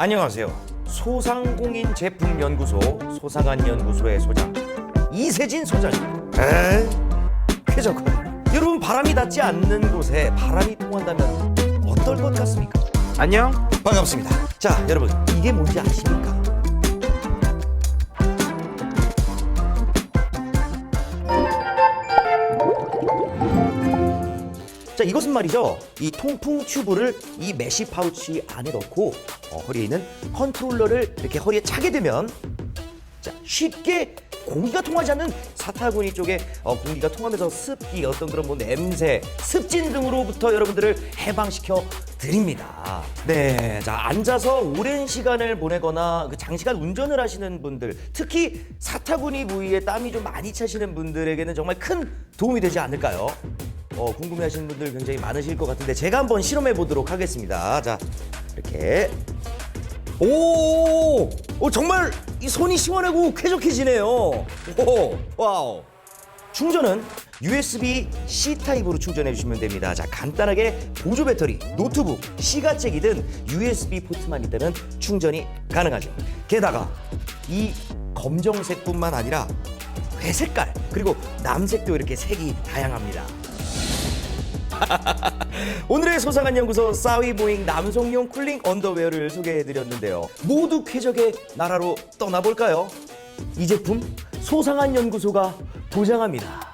안녕하세요. 소상공인 제품 연구소 소상한 연구소의 소장 이세진 소장입니다. 에? 쾌적하네. 여러분 바람이 닿지 않는 곳에 바람이 통한다면 어떨 것 같습니까? 안녕. 반갑습니다. 자, 여러분 이게 뭔지 아십니까? 자, 이것은 말이죠. 이 통풍 튜브를 이 메쉬 파우치 안에 넣고 어, 허리에 있는 컨트롤러를 이렇게 허리에 차게 되면 자, 쉽게 공기가 통하지 않는 사타구니 쪽에 어, 공기가 통하면서 습기, 어떤 그런 뭐 냄새, 습진 등으로부터 여러분들을 해방시켜 드립니다. 네, 자 앉아서 오랜 시간을 보내거나 그 장시간 운전을 하시는 분들, 특히 사타구니 부위에 땀이 좀 많이 차시는 분들에게는 정말 큰 도움이 되지 않을까요? 어, 궁금해하시는 분들 굉장히 많으실 것 같은데 제가 한번 실험해 보도록 하겠습니다. 자, 이렇게 오, 오 정말 이 손이 시원하고 쾌적해지네요. 오, 와우. 충전은 USB C 타입으로 충전해 주시면 됩니다. 자, 간단하게 보조 배터리, 노트북, 시가책이든 USB 포트만 있다면 충전이 가능하죠. 게다가 이 검정색뿐만 아니라 회색깔 그리고 남색도 이렇게 색이 다양합니다. 오늘의 소상한 연구소 싸위보잉 남성용 쿨링 언더웨어를 소개해드렸는데요. 모두 쾌적의 나라로 떠나볼까요? 이 제품 소상한 연구소가 보장합니다.